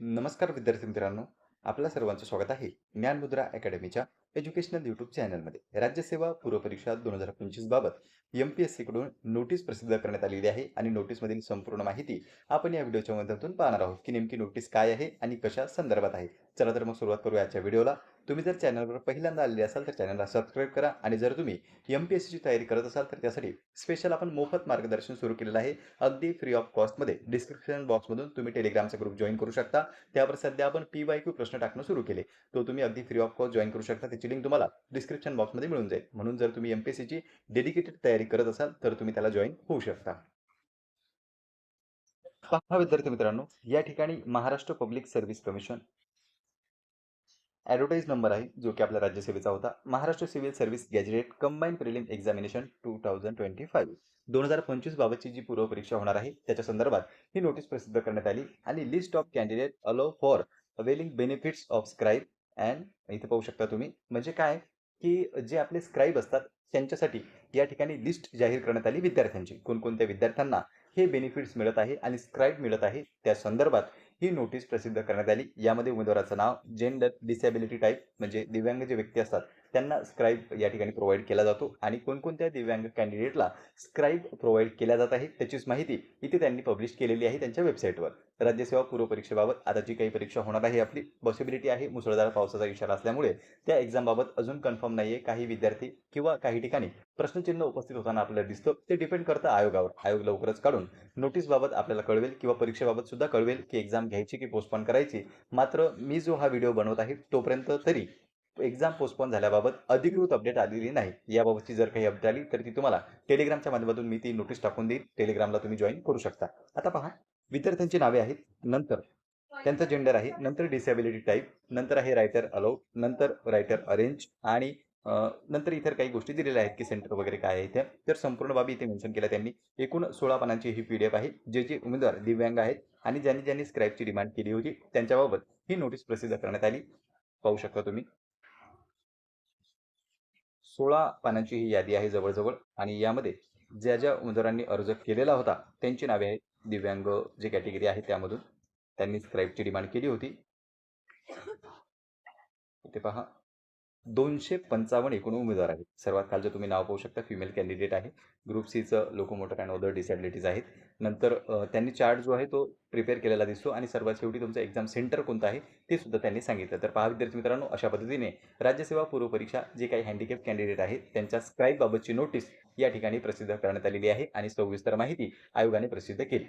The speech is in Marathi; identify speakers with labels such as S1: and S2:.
S1: नमस्कार विद्यार्थी मित्रांनो आपल्या सर्वांचं स्वागत आहे ज्ञानमुद्रा अकॅडमीच्या एज्युकेशनल यूट्यूब चॅनलमध्ये राज्यसेवा पूर्वपरीक्षा दोन हजार पंचवीस बाबत एम पी एस सीकडून नोटीस प्रसिद्ध करण्यात आलेली आहे आणि नोटीसमधील संपूर्ण माहिती आपण या व्हिडिओच्या माध्यमातून पाहणार आहोत की नेमकी नोटीस काय आहे आणि कशा संदर्भात आहे. चला तर मग सुरुवात करू आजच्या व्हिडिओला. तुम्ही जर चॅनलवर पहिल्यांदा आलेले असाल तर चॅनलला सबस्क्राईब करा आणि जर तुम्ही एम पी एस सीची तयारी करत असाल तर त्यासाठी स्पेशल आपण मोफत मार्गदर्शन सुरू केलेलं आहे. अगदी फ्री ऑफ कॉस्टमध्ये डिस्क्रिप्शन बॉक्समधून तुम्ही टेलिग्रामचा ग्रुप जॉईन करू शकता. त्यावर सध्या आपण पी वाय क्यू प्रश्न टाकणं सुरू केले. तो तुम्ही अगदी फ्री ऑफ कॉस्ट जॉईन करू शकता. त्याची लिंक तुम्हाला डिस्क्रिप्शन बॉक्समध्ये मिळून जाईल. म्हणून जर तुम्ही एमपीएससीची डेडिकेटेड तयारी करत असाल तर तुम्ही त्याला जॉईन होऊ शकता. पहा विद्यार्थी मित्रांनो या ठिकाणी Maharashtra public service commission advertise number आहे जो की आपल्या राज्यसेवेचा होता. Maharashtra civil service gazette combine prelim examination two thousand twenty five दोन हजार पंचवीस बाबतची जी पूर्वपरीक्षा होणार आहे त्याच्या संदर्भात ही नोटीस प्रसिद्ध करण्यात आली आणि list of candidate allow for availing benefits of scribe and इथे पाहू शकता तुम्ही. म्हणजे काय? की जे आपले स्क्राईब असतात त्यांच्यासाठी या ठिकाणी लिस्ट जाहीर करण्यात आली विद्यार्थ्यांची. कोणकोणत्या विद्यार्थ्यांना हे बेनिफिट्स मिळत आहे आणि स्क्राईब मिळत आहे त्या संदर्भात ही नोटीस प्रसिद्ध करण्यात आली. यामध्ये उमेदवाराचं नाव जेंडर डिसॅबिलिटी टाईप म्हणजे दिव्यांग जे व्यक्ती असतात त्यांना स्क्राईब या ठिकाणी प्रोव्हाइड केला जातो. आणि कोणकोणत्या दिव्यांग कॅन्डिडेटला स्क्राईब प्रोव्हाइड केल्या जात आहे त्याचीच माहिती इथे त्यांनी पब्लिश केलेली आहे त्यांच्या वेबसाईटवर राज्यसेवा पूर्वपरीक्षेबाबत आता जी काही परीक्षा होणार आहे आपली पॉसिबिलिटी आहे. मुसळधार पावसाचा इशारा असल्यामुळे त्या एक्झामबाबत अजून कन्फर्म नाही आहे काही विद्यार्थी किंवा काही ठिकाणी प्रश्नचिन्ह उपस्थित होताना आपल्याला दिसतं. ते डिपेंड करतं आयोगावर. आयोग लवकरच काढून नोटीसबाबत आपल्याला कळवेल किंवा परीक्षेबाबत सुद्धा कळवेल की एक्झाम घ्यायची की पोस्टपोन करायची. मात्र मी जो हा व्हिडिओ बनवत आहे तोपर्यंत तरी एक्झाम पोस्टपोन झाल्याबाबत अधिकृत अपडेट आलेली नाही. याबाबतची जर काही अपडेट आली तर ती तुम्हाला टेलिग्रामच्या माध्यमातून मी ती नोटीस टाकून देईल टेलिग्रामला तुम्ही जॉईन करू शकता. आता पहा विद्यार्थ्यांची नावे आहेत. नंतर त्यांचं जेंडर आहे. नंतर डिसॅबिलिटी टाईप नंतर आहे रायटर अलाउड नंतर रायटर अरेंज आणि नंतर इतर काही गोष्टी दिलेल्या आहेत की सेंटर वगैरे काय आहे इथे तर संपूर्ण बाबी इथे मेन्शन केल्या त्यांनी. एकूण सोळा पानांची ही पी डी एफ आहे जे जे उमेदवार दिव्यांग आहेत आणि ज्यांनी ज्यांनी स्क्राईबची डिमांड केली होती त्यांच्याबाबत ही नोटीस प्रसिद्ध करण्यात आली. पाहू शकता तुम्ही. सोळा पानांची ही यादी आहे जवळजवळ. आणि यामध्ये ज्या ज्या उमेदवारांनी अर्ज केलेला होता त्यांची नावे आहेत. दिव्यांग जे कॅटेगरी आहे त्यामधून त्यांनी स्क्राईबची डिमांड केली होती. ते पहा. दोनशे पंचावन्न एकूण उमेदवार आहेत. सर्वात खालचं तुम्ही नाव पाहू शकता फिमेल कॅन्डिडेट आहे. ग्रुप सीचं लोकोमोटर अँड अदर डिसॅबिलिटीज आहेत. नंतर त्यांनी चार्ट जो आहे तो प्रिपेअर केलेला दिसतो आणि सर्वात शेवटी तुमचं एक्झाम सेंटर कोणतं आहे ते सुद्धा त्यांनी सांगितलं. तर पहा विद्यार्थी मित्रांनो अशा पद्धतीने राज्यसेवा पूर्वपरीक्षा जे काही हँडिकॅप कॅन्डिडेट आहेत त्यांच्या स्क्राईब बाबतची नोटीस या ठिकाणी प्रसिद्ध करण्यात आलेली आहे आणि सविस्तर माहिती आयोगाने प्रसिद्ध केली.